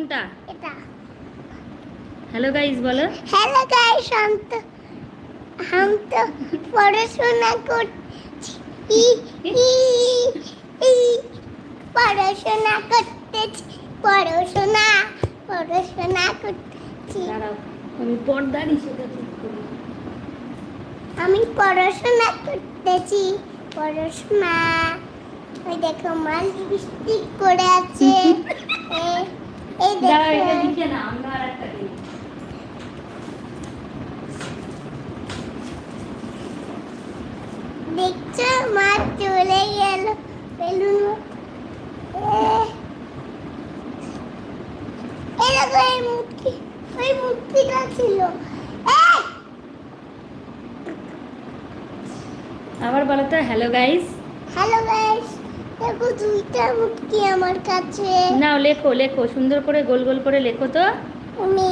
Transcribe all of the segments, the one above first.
কোনটা? এটা। Hello guys বলো। হ্যালো গাইস আমি তো আমি তো পড়াশোনা করছি। পড়াশোনা করতেছি পড়াশোনা পড়াশোনা করতেছি। আমি পর্দা নিষেধ আমি পড়াশোনা করতেছি পড়াশোনা। ওই দেখো মাল লিপস্টিক করে আছে। এই দাঁড়াও দেখো না আমরা আর দেখছ মা চলে গেল। বেলুন এরকম এই মূর্তি ওই মূর্তিটা ছিল! আবার বলো তো হ্যালো গাইস দুইটা মূর্তি আমার কাছে। নাও লেখো লেখো সুন্দর করে গোল গোল করে লেখো তো। আমি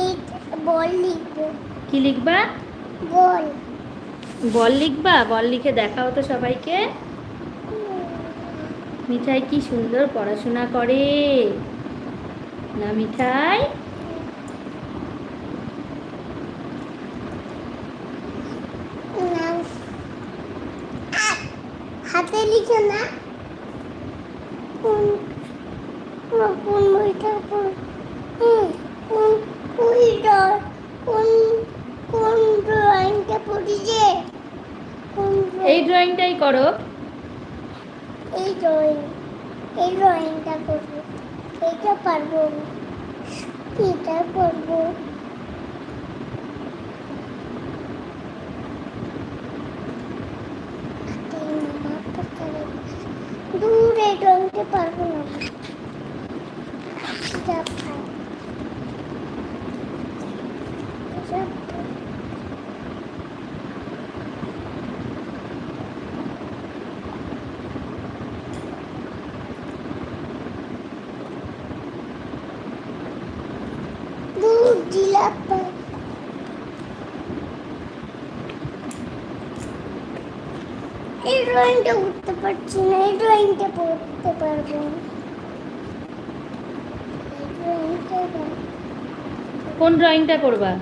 বল লিখব। কি লিখবা? বল। বল লিখবা? বল লিখে দেখাও তো সবাইকে। মিঠাই কি সুন্দর পড়াশোনা করে। না মিঠাই? হাতে লিখে না। কোন বইটা কোন ওই কোন কোন ড্রয়িংটা পড়ি কোন এই ড্রয়িংটাই করো এই ড্রয়িং এই ড্রয়িংটা করব, এইটা পারব। এটা করব দূরে ড্রয়িংটা পারব না এটা পাই। এই ড্রয়িংটা উঠতে পারছি না এই ড্রয়িংটা পড়তে পারব। কোন ড্রয়িংটা করবা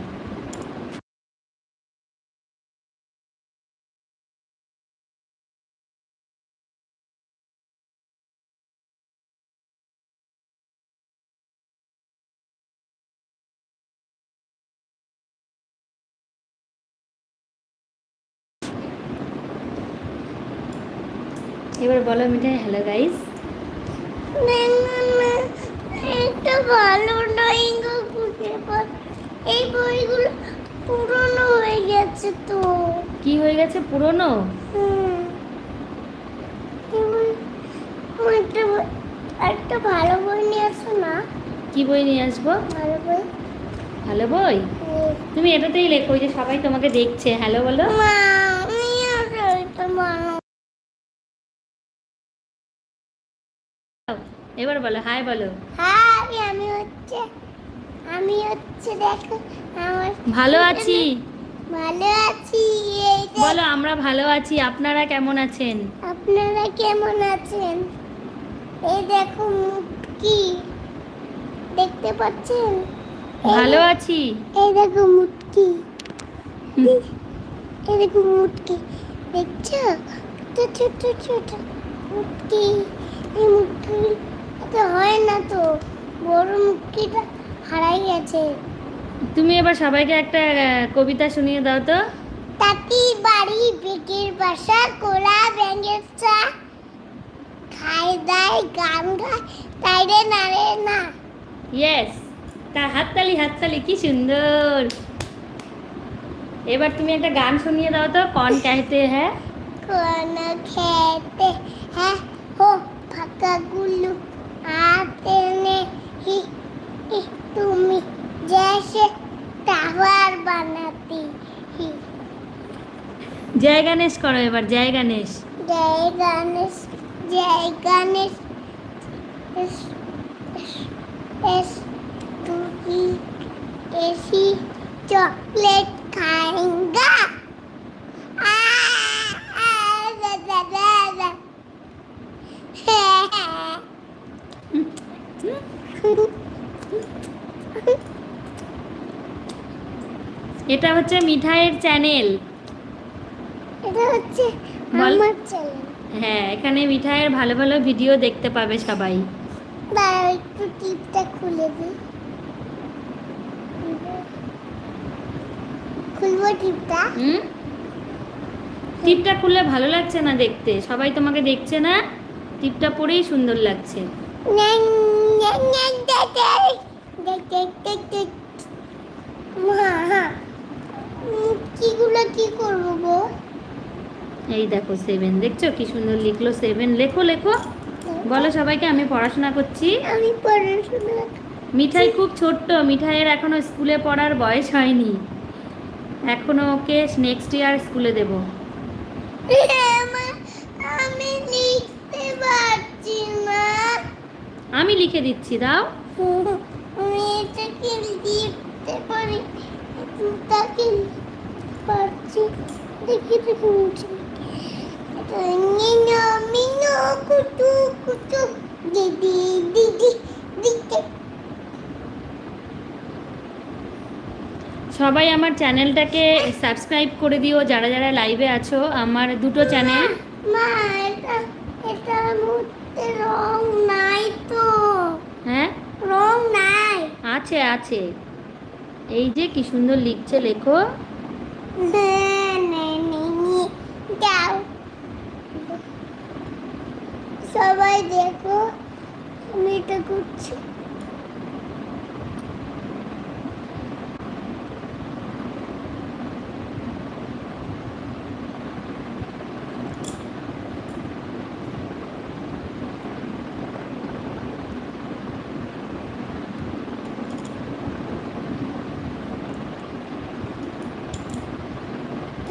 এবার বলো মিঠাই হ্যালো গাইস একটা ভালো ড্রয়িং এই বইগুলো পুরনো হয়ে গেছে তো। কি হয়ে গেছে? পুরনো? একটা ভালো বই নিয়ে আসো না। কি বই নিয়ে আসব? ভালো বই। ভালো বই? তুমি এটাতেই লেখো যে সবাই তোমাকে দেখছে। হ্যালো বলো। এবার বলো হাই বলো। হ্যাঁ আমি হচ্ছে আমি হচ্ছে দেখো আমার ভালো আছি? ভালো আছি এই বলো আমরা ভালো আছি আপনারা কেমন আছেন? আপনারা কেমন আছেন? এই দেখো মুটকি দেখতে পাচ্ছেন? ভালো আছি। এই দেখো মুটকি এই দেখো মুটকি দেখছ? ছোট ছোট ছোট মুটকি এই মুটকি তো হয় না তো। বড় মুক্তিটা হারাই গেছে। তুমি এবার সবাইকে একটা কবিতা শুনিয়ে দাও তো। তাতি বাড়ি বেকের বাসা কোলা ব্যাঙের চা। খাই দায় গান গায় তাই রে না রে না। ইয়েস তার হাততালি হাততালি কি সুন্দর। এবার তুমি একটা গান শুনিয়ে দাও তো কন কেহতে হ্যাঁ? কোন খেতে হ্যাঁ? হো ফাঁকা গুলো তুমি जैसे টাওয়ার বানাতি জয় গণেশ করো এবার জয় গণেশ জয় গণেশ জয় গণেশ এসি চকলেট খাই এটা হচ্ছে মিঠাইয়ের চ্যানেল এটা হচ্ছে আমার চ্যানেল হ্যাঁ এখানে মিঠাইয়ের ভালো ভালো ভিডিও দেখতে পাবে সবাই দাঁড়াও একটু টিপটা খুলে দিই খুলবো টিপটা হুম টিপটা খুললে ভালো লাগছে না দেখতে সবাই তোমাকে দেখছে না টিপটা পরেই সুন্দর লাগছে দে, দে। দে, দে, দে, দে। হ্যাঁ, হ্যাঁ। মুক্তিগুলো কি করব গো? এই দেখো সেভেন দেখছ কি সুন্দর লিখলো সেভেন লেখো লেখো। বলো সবাইকে আমি পড়াশোনা করছি। আমি পড়াশোনা মিঠাই খুব ছোট্ট। মিঠাইয়ের এখনও স্কুলে পড়ার বয়স হয়নি। এখনও ওকে নেক্সট ইয়ার স্কুলে দেব। আমি লিখতে পারছি না। আমি লিখে দিচ্ছি দাও। আমি এটাকে লিখতে পারি? তাকে পারছি দেখি দেখি মুছে মিনো কুটু কুটু দিদি দিদি দিদি সবাই আমার চ্যানেলটাকে সাবস্ক্রাইব করে দিও যারা যারা লাইভে আছো আমার দুটো চ্যানেল। মা এটা এটা মধ্যে রং নাই তো। হ্যাঁ? রং নাই। আছে আছে। এই যে কি সুন্দর লিখছে লেখো। সবাই দেখো আমি এটা করছি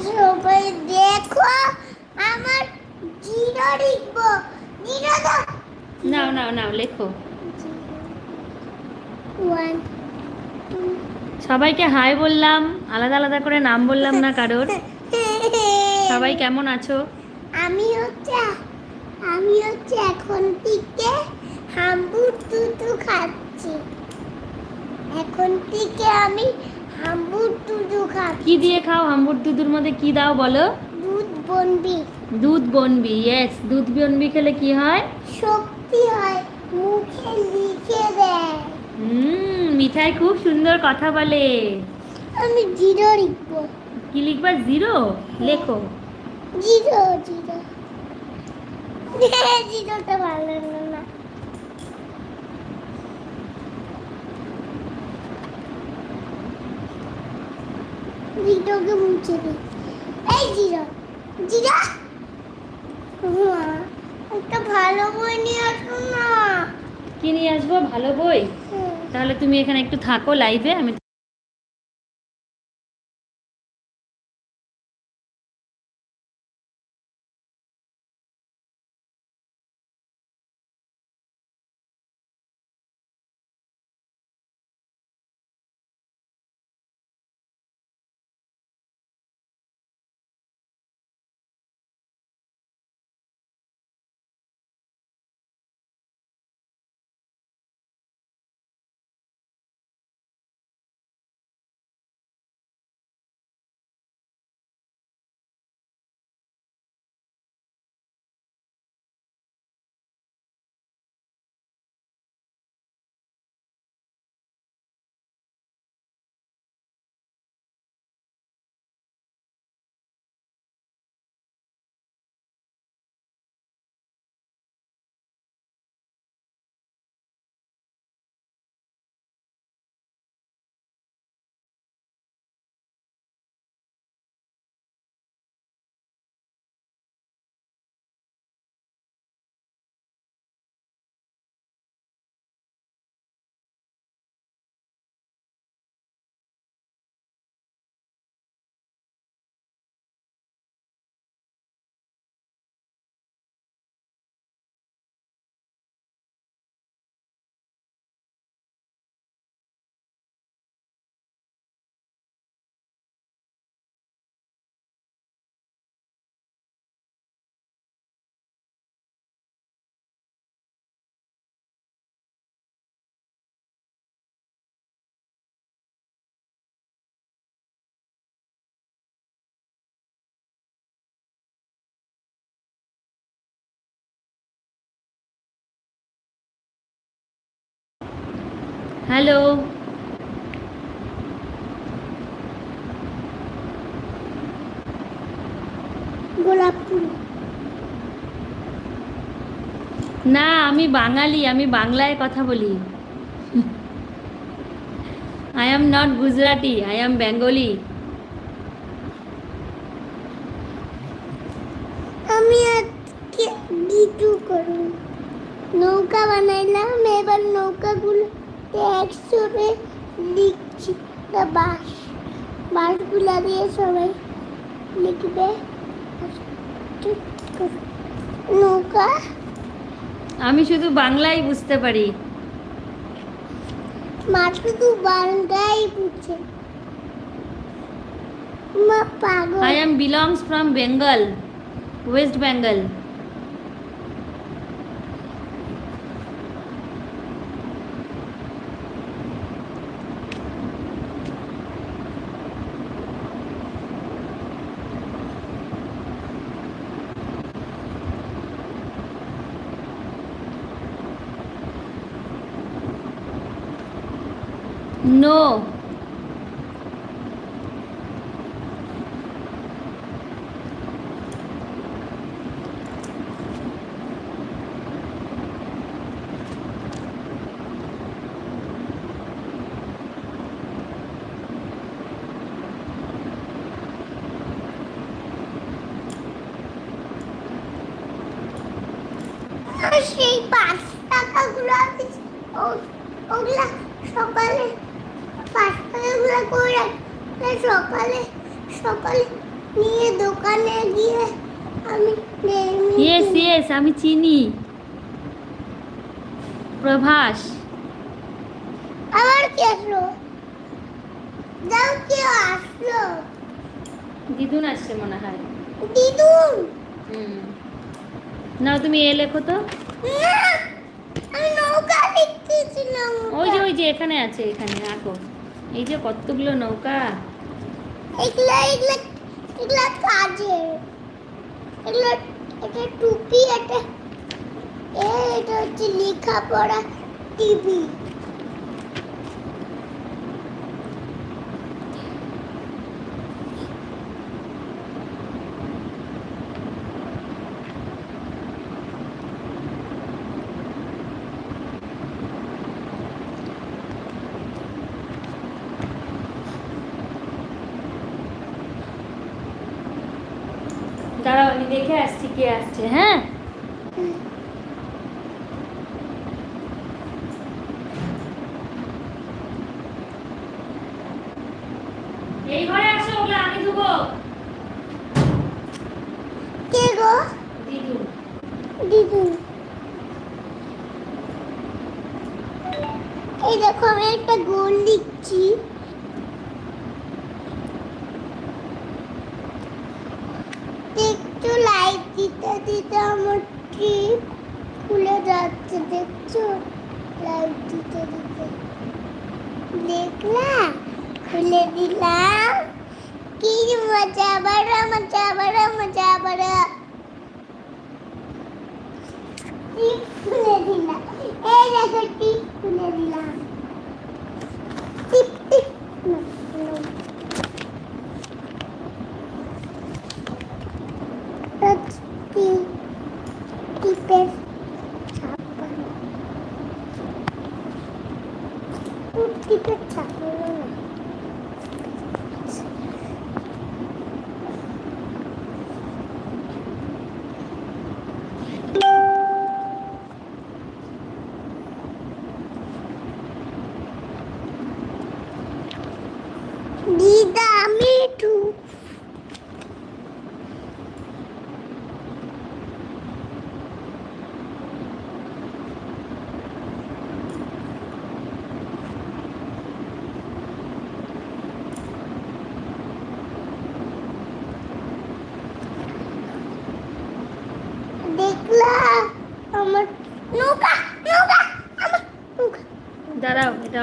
সবাই দেখো আমার জিরো লিখব জিরো দাও নাও নাও নাও লেখো ওয়ান সবাইকে হাই বললাম আলাদা আলাদা করে নাম বললাম না কারোর। সবাই কেমন আছো? আমি হচ্ছে আমি হচ্ছে এখন থেকে হাম্বুর দুধু খাচ্ছি। এখন থেকে আমি হাম্বুর দুধু খাচ্ছি। কি দিয়ে খাও হাম্বুর দুধের মধ্যে? কি দাও বলো? দুধ বনবি। দুধ বনবি ইয়েস দুধ বনবি খেলে কি হয়? শক্তি হয়। মুখে লিখে দেয় হুম মিঠাই খুব সুন্দর কথা বলে। আমি জিরো লিখব। কি লিখবা? জিরো? লেখো। Zero zero. জিরোটা ভালো না। জিরোকে মুছে দিই এই জিরো জিরো। একটা ভালো বই নিয়ে আসুন না। কি নিয়ে আসব? ভালো বই? তাহলে তুমি এখানে একটু থাকো লাইভে আমি হ্যালো। গোলাপ ফুল না আমি বাঙালি আমি বাংলায় কথা বলি। I am not Gujarati I am Bengali আমি আজকে ডিটু করব। নৌকা বানাইলাম এবার নৌকাগুলো একসঙ্গে লিখছি। তা বাস বাসগুলা দিয়ে সবাই লিখবে। নৌকা? আমি শুধু বাংলাই বুঝতে পারি। মা শুধু বাংলায় বুঝে। মা পাগল। I am belongs from Bengal West Bengal no আর সেই পাঁচ টাকাগুলো আমি ও- ওগুলা সকালে পাঁচ টাকাগুলো করে রাখলে সকালে সকালে নিয়ে দোকানে গিয়ে আমি ডেইলি ইয়েস কিনি। ইয়েস আমি চিনি প্রভাস। আবার কি আসলো? যাও কেউ আসলো? দিদুন আসছে মনে হয়। দিদুন? হুম। না তুমি এ লেখো তো। আমি নৌকা লিখতেছিলাম ওই যে ওই যে এখানে আছে এখানে আঁকো এই যে কতগুলো নৌকা। এগুলা এগুলা এগুলা কাজে এগুলা এটা টুপি এটা এটা হচ্ছে লেখাপড়া টিভি। দাঁড়াও আমি দেখে আসছি কে আসছে হ্যাঁ এই ঘরে আসো ওগুলো আমি ধুবো কে গো দিদু দিদু এই দেখো আমি একটা গোল লিখছি একটু লাইট দিতে আমার ট্রিপ খুলে যাচ্ছে, দেখছ? লাইট দিতে দিতে। দেখলা? খুলে দিলাম কি মজা, বড় মজা বড় মজা, বড়। টিপ খুলে দিলাম এই দেখো, টিপ খুলে দিলাম টিপ টিপ না, না। টাচ টিপ টিপের ছাপা উম, টিপের ছাপা না দিদা মিঠু দেখলা আমার নৌকা নৌকা। দাঁড়াও এটা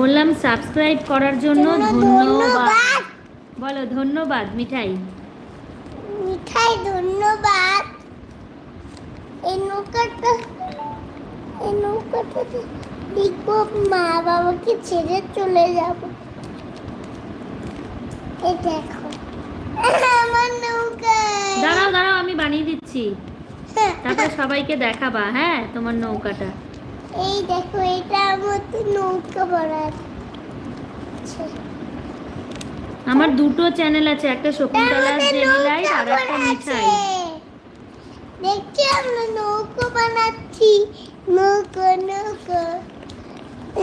বললাম সাবস্ক্রাইব করার জন্য ধন্যবাদ। বলো ধন্যবাদ মিঠাই। মিঠাই ধন্যবাদ। এই নৌকাটা এই নৌকাটাতে লিখব মা বাবাকে ছেড়ে চলে যাব। এই দেখো আমার নৌকা। দাঁড়াও দাঁড়াও আমি বানিয়ে দিচ্ছি। তারপর সবাইকে দেখাবা হ্যাঁ তোমার নৌকাটা। এই দেখো এটা আমার তো নৌকা ভরা আছে আমার দুটো চ্যানেল আছে একটা শকুন্তলা জেমিলাই আর একটা মিঠাই। দেখছি আমরা নৌকো বানাচ্ছি। নৌকো নৌকো।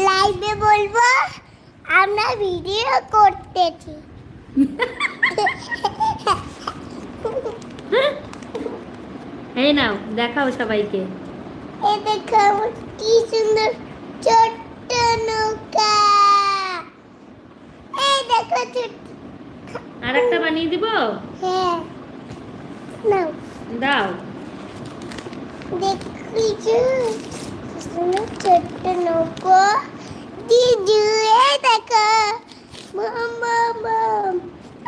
লাইভে বলব আমরা ভিডিও করতেছি। এই নাও দেখাও সবাইকে। দেখো কি সুন্দর ছোট্ট নৌকা। এই দেখো আর একটা বানিয়ে দিব? হ্যাঁ। নাও। দাও। সুন্দর ছোট্ট নৌকো। দিদু এই দেখো।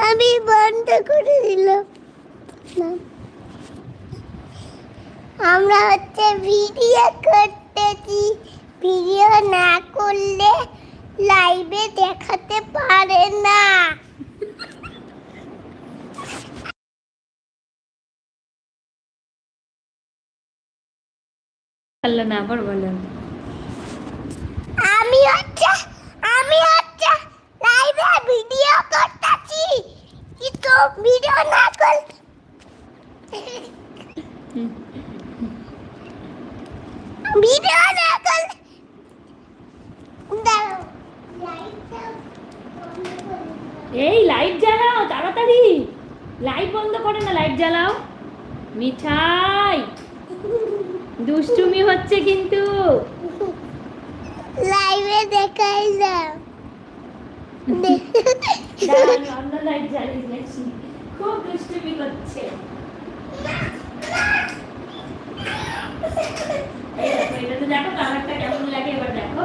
আমি বন্ধ করে দিলাম। আমরা হচ্ছে ভিডিও করতেছি। ভিডিও না করলে লাইভে দেখাতে পারে না। আবার আমি হচ্ছে আমি হচ্ছে লাইভে ভিডিও করতেছি। কিন্তু ভিডিও না কর ভিডিও না এই লাইট জ্বালাও তাড়াতাড়ি। লাইট বন্ধ করে না লাইট জ্বালাও। মিঠাই দুষ্টুমি হচ্ছে কিন্তু। লাইভে দেখাই যাও অন্য লাইট জ্বালিয়ে দিয়েছি। খুব দুষ্টুমি করছে এটা তো দেখো কালারটা কেমন লাগে এবার দেখো।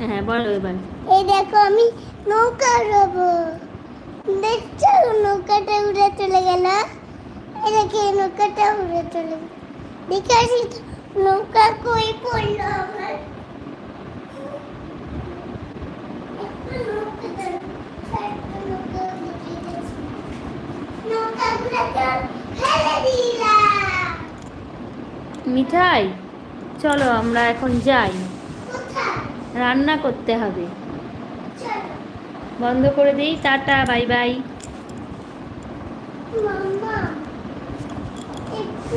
হ্যাঁ বলো এবার। এই দেখো আমি নৌকা উড়াবো দেখছ? নৌকাটা উড়ে চলে গেল। এই দেখে নৌকাটা উড়ে চলে গেল। দেখে আসি নৌকা কই পড়ল আমার? মিঠাই চলো আমরা এখন যাই। কোথায়? রান্না করতে হবে। বন্ধ করে দিই টাটা বাই বাই।